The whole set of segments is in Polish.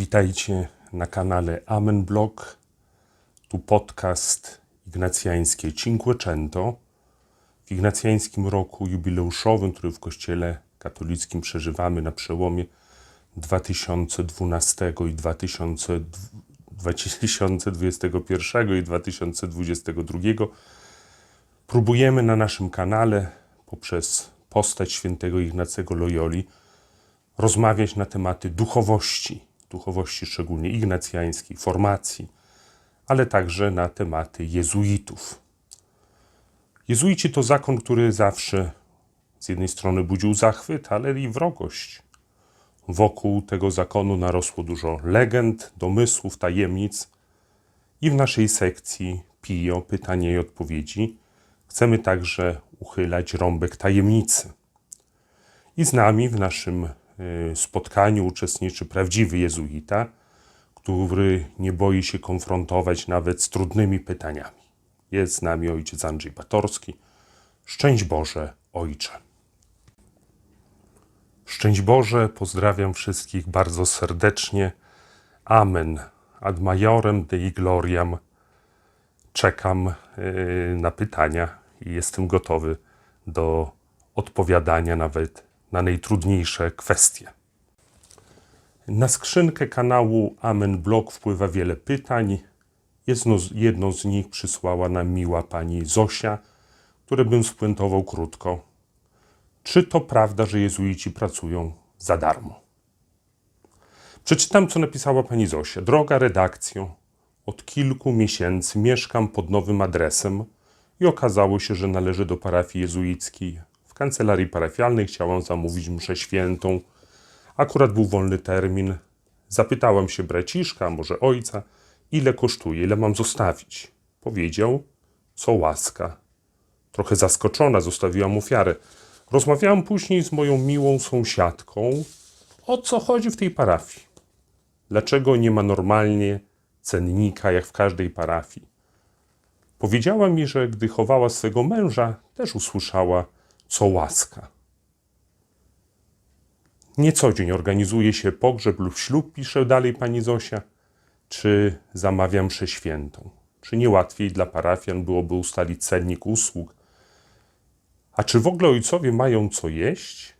Witajcie na kanale Amen Blog. Tu podcast ignacjańskie Cinquecento. W ignacjańskim roku jubileuszowym, który w Kościele katolickim przeżywamy na przełomie 2012 i 2000 2021 i 2022 próbujemy na naszym kanale poprzez postać świętego Ignacego Loyoli rozmawiać na tematy duchowości, duchowości szczególnie ignacjańskiej, formacji, ale także na tematy jezuitów. Jezuici to zakon, który zawsze z jednej strony budził zachwyt, ale i wrogość. Wokół tego zakonu narosło dużo legend, domysłów, tajemnic i w naszej sekcji PIO pytania i odpowiedzi chcemy także uchylać rąbek tajemnicy. I z nami w naszym spotkaniu uczestniczy prawdziwy jezuita, który nie boi się konfrontować nawet z trudnymi pytaniami. Jest z nami ojciec Andrzej Batorski. Szczęść Boże, Ojcze. Szczęść Boże, pozdrawiam wszystkich bardzo serdecznie. Amen. Ad majorem Dei gloriam. Czekam yy, na pytania i jestem gotowy do odpowiadania nawet na najtrudniejsze kwestie. Na skrzynkę kanału Amen Blog wpływa wiele pytań. Jedno z, jedno z nich przysłała nam miła pani Zosia, które bym spuentował krótko. Czy to prawda, że jezuici pracują za darmo? Przeczytam, co napisała pani Zosia. Droga redakcjo, od kilku miesięcy mieszkam pod nowym adresem i okazało się, że należy do parafii jezuickiej. Kancelarii parafialnej chciałam zamówić mszę świętą. Akurat był wolny termin. Zapytałam się braciszka, może ojca, ile kosztuje, ile mam zostawić. Powiedział, co łaska. Trochę zaskoczona zostawiłam ofiarę. Rozmawiałam później z moją miłą sąsiadką, o co chodzi w tej parafii. Dlaczego nie ma normalnie cennika, jak w każdej parafii? Powiedziała mi, że gdy chowała swego męża, też usłyszała, co łaska. Nie co dzień organizuje się pogrzeb lub ślub, pisze dalej pani Zosia, czy zamawiam mszę świętą. Czy nie łatwiej dla parafian byłoby ustalić cennik usług, a czy w ogóle ojcowie mają co jeść?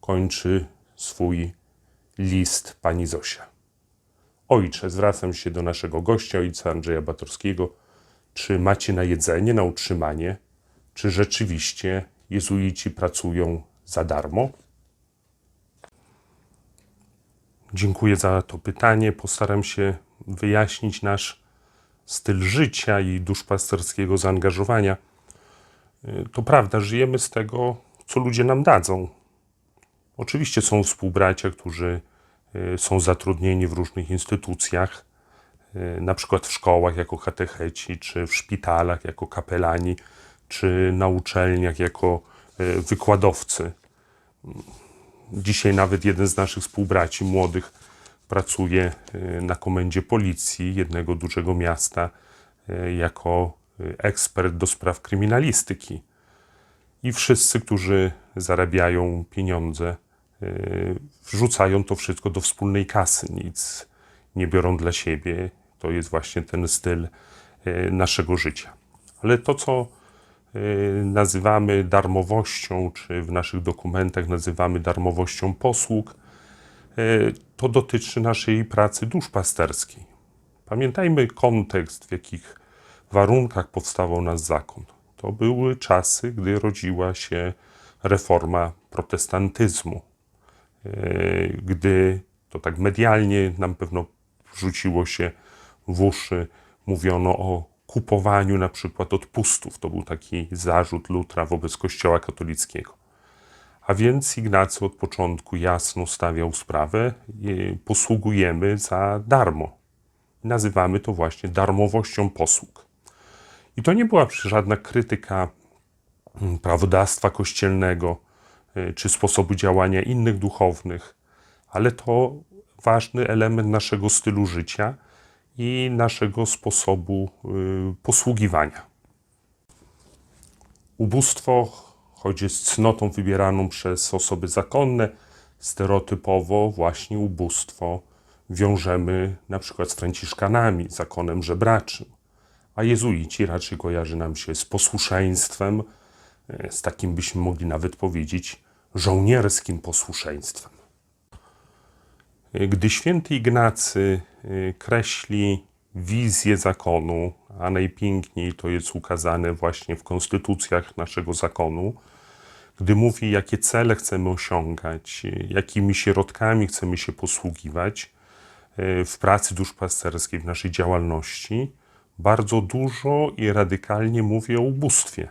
Kończy swój list pani Zosia. Ojcze, zwracam się do naszego gościa, ojca Andrzeja Batorskiego. Czy macie na jedzenie, na utrzymanie? Czy rzeczywiście jezuici pracują za darmo? Dziękuję za to pytanie. Postaram się wyjaśnić nasz styl życia i duszpasterskiego zaangażowania. To prawda, żyjemy z tego, co ludzie nam dadzą. Oczywiście są współbracia, którzy y, są zatrudnieni w różnych instytucjach, y, na przykład w szkołach jako katecheci, czy w szpitalach jako kapelani, czy na uczelniach jako y, wykładowcy. Dzisiaj nawet jeden z naszych współbraci młodych pracuje na komendzie policji jednego dużego miasta jako ekspert do spraw kryminalistyki. I wszyscy, którzy zarabiają pieniądze, wrzucają to wszystko do wspólnej kasy, nic nie biorą dla siebie. To jest właśnie ten styl naszego życia. Ale to, co nazywamy darmowością, czy w naszych dokumentach nazywamy darmowością posług, to dotyczy naszej pracy duszpasterskiej. Pamiętajmy kontekst, w jakich warunkach powstawał nasz zakon. To były czasy, gdy rodziła się reforma protestantyzmu. E, gdy to tak medialnie nam pewno rzuciło się w uszy, mówiono o kupowaniu na przykład odpustów. To był taki zarzut Lutra wobec Kościoła katolickiego. A więc Ignacy od początku jasno stawiał sprawę, posługujemy za darmo. Nazywamy to właśnie darmowością posług. I to nie była żadna krytyka mm, prawodawstwa kościelnego y, czy sposobu działania innych duchownych, ale to ważny element naszego stylu życia i naszego sposobu y, posługiwania. Ubóstwo, choć jest cnotą wybieraną przez osoby zakonne, stereotypowo właśnie ubóstwo wiążemy na przykład z Franciszkanami, zakonem żebraczym, a jezuici raczej kojarzy nam się z posłuszeństwem, e, z takim byśmy mogli nawet powiedzieć żołnierskim posłuszeństwem. Gdy święty Ignacy e, kreśli wizję zakonu, a najpiękniej to jest ukazane właśnie w konstytucjach naszego zakonu, gdy mówi, jakie cele chcemy osiągać, e, jakimi środkami chcemy się posługiwać e, w pracy duszpasterskiej, w naszej działalności, bardzo dużo i radykalnie mówi o ubóstwie.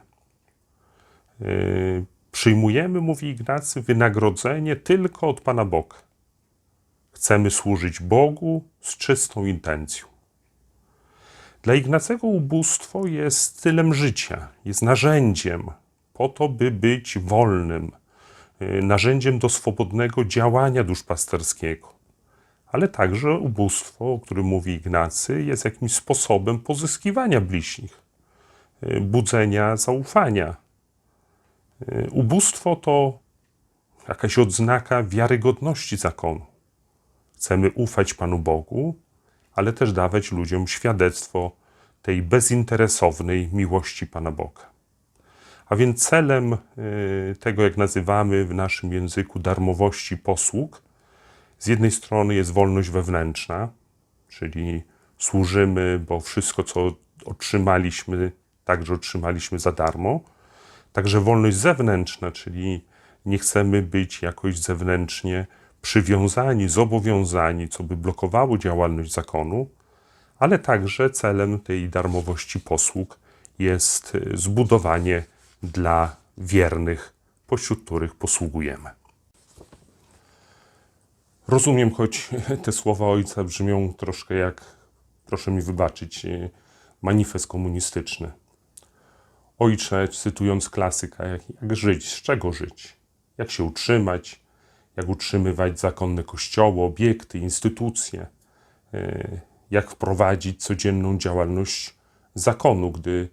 Przyjmujemy, mówi Ignacy, wynagrodzenie tylko od Pana Boga. Chcemy służyć Bogu z czystą intencją. Dla Ignacego ubóstwo jest stylem życia, jest narzędziem po to, by być wolnym, y, narzędziem do swobodnego działania duszpasterskiego. Ale także ubóstwo, o którym mówi Ignacy, jest jakimś sposobem pozyskiwania bliźnich, y, budzenia zaufania. Y, Ubóstwo to jakaś odznaka wiarygodności zakonu. Chcemy ufać Panu Bogu, ale też dawać ludziom świadectwo tej bezinteresownej miłości Pana Boga. A więc celem y, tego, jak nazywamy w naszym języku darmowości posług, z jednej strony jest wolność wewnętrzna, czyli służymy, bo wszystko, co otrzymaliśmy, także otrzymaliśmy za darmo. Także wolność zewnętrzna, czyli nie chcemy być jakoś zewnętrznie przywiązani, zobowiązani, co by blokowało działalność zakonu, ale także celem tej darmowości posług jest y, zbudowanie dla wiernych, pośród których posługujemy. Rozumiem, choć te słowa ojca brzmią troszkę jak, proszę mi wybaczyć, y, manifest komunistyczny. Ojcze, cytując klasyka, jak, jak żyć, z czego żyć, jak się utrzymać, jak utrzymywać zakonne kościoły, obiekty, instytucje, y, jak wprowadzić codzienną działalność zakonu, gdy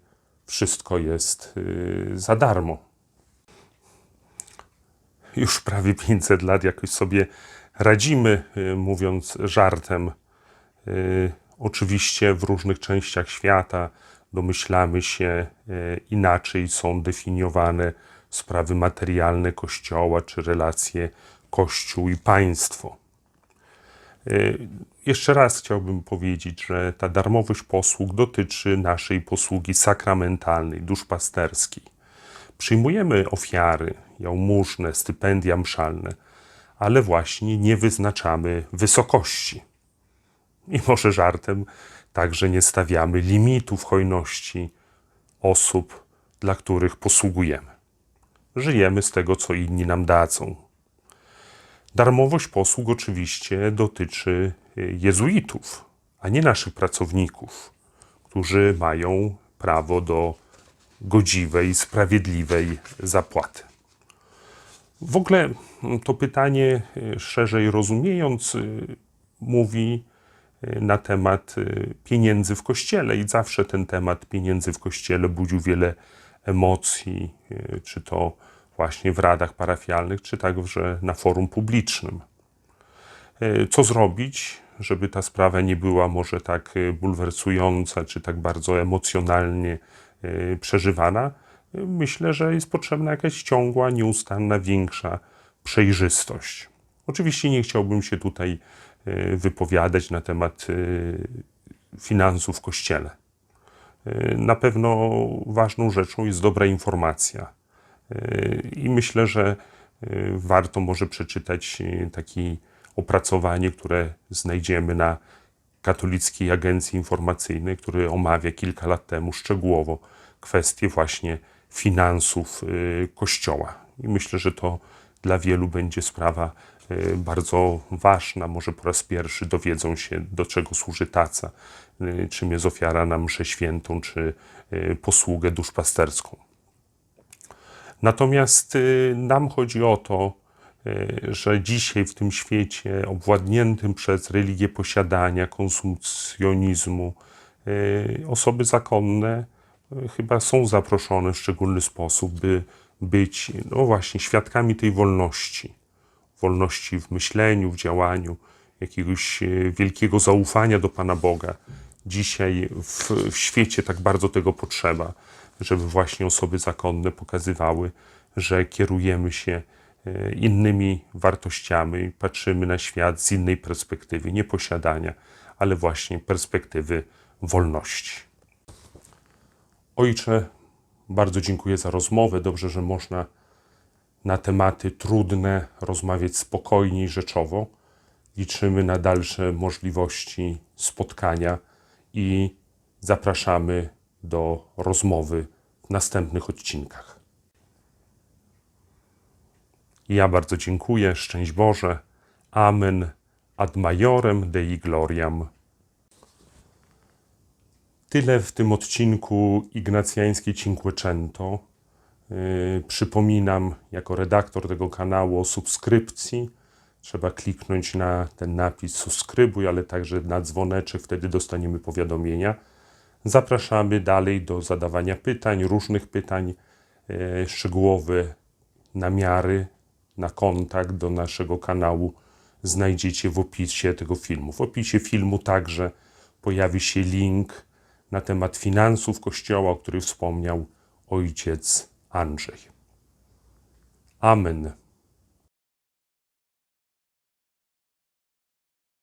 wszystko jest y, za darmo. Już prawie 500 lat jakoś sobie radzimy, y, mówiąc żartem. Oczywiście w różnych częściach świata domyślamy się inaczej, są definiowane sprawy materialne Kościoła czy relacje Kościół i państwo. Jeszcze raz chciałbym powiedzieć, że ta darmowość posług dotyczy naszej posługi sakramentalnej, duszpasterskiej. Przyjmujemy ofiary, jałmużnę, stypendia mszalne, ale właśnie nie wyznaczamy wysokości. I może żartem także nie stawiamy limitów hojności osób, dla których posługujemy. Żyjemy z tego, co inni nam dadzą. Darmowość posług oczywiście dotyczy y, jezuitów, a nie naszych pracowników, którzy mają prawo do godziwej, sprawiedliwej zapłaty. W ogóle mm, to pytanie, y, szerzej rozumiejąc, y, mówi na temat pieniędzy w kościele, i zawsze ten temat pieniędzy w kościele budził wiele emocji, czy to właśnie w radach parafialnych, czy także na forum publicznym. Y, Co zrobić, żeby ta sprawa nie była może tak y, bulwersująca, czy tak bardzo emocjonalnie y, przeżywana? Myślę, że jest potrzebna jakaś ciągła, nieustanna, większa przejrzystość. Oczywiście nie chciałbym się tutaj wypowiadać na temat finansów w kościele. Na pewno ważną rzeczą jest dobra informacja. I myślę, że y, warto może przeczytać y, takie opracowanie, które znajdziemy na Katolickiej Agencji Informacyjnej, który omawia kilka lat temu szczegółowo kwestie właśnie finansów y, Kościoła. I myślę, że to dla wielu będzie sprawa bardzo ważna. Może po raz pierwszy dowiedzą się, do czego służy taca, czym jest ofiara na mszę świętą, czy posługę duszpasterską. Natomiast y, nam chodzi o to, y, że dzisiaj w tym świecie obwładniętym przez religię posiadania, konsumpcjonizmu, y, osoby zakonne chyba są zaproszone w szczególny sposób, by być, no właśnie, świadkami tej wolności. Wolności w myśleniu, w działaniu jakiegoś wielkiego zaufania do Pana Boga. Dzisiaj w, w świecie tak bardzo tego potrzeba, żeby właśnie osoby zakonne pokazywały, że kierujemy się e, innymi wartościami, patrzymy na świat z innej perspektywy, nie posiadania, ale właśnie perspektywy wolności. Ojcze, bardzo dziękuję za rozmowę. Dobrze, że można na tematy trudne rozmawiać spokojnie i rzeczowo. Liczymy na dalsze możliwości spotkania i zapraszamy do rozmowy w następnych odcinkach. Ja bardzo dziękuję. Szczęść Boże. Amen. Ad majorem Dei gloriam. Tyle w tym odcinku Ignacjańskiej Cinquecento. Yy, przypominam, jako redaktor tego kanału o subskrypcji. Trzeba kliknąć na ten napis subskrybuj, ale także na dzwoneczek, wtedy dostaniemy powiadomienia. Zapraszamy dalej do zadawania pytań, różnych pytań, yy, szczegółowe namiary na kontakt do naszego kanału znajdziecie w opisie tego filmu. W opisie filmu także pojawi się link na temat finansów Kościoła, o którym wspomniał ojciec Andrzej. Amen.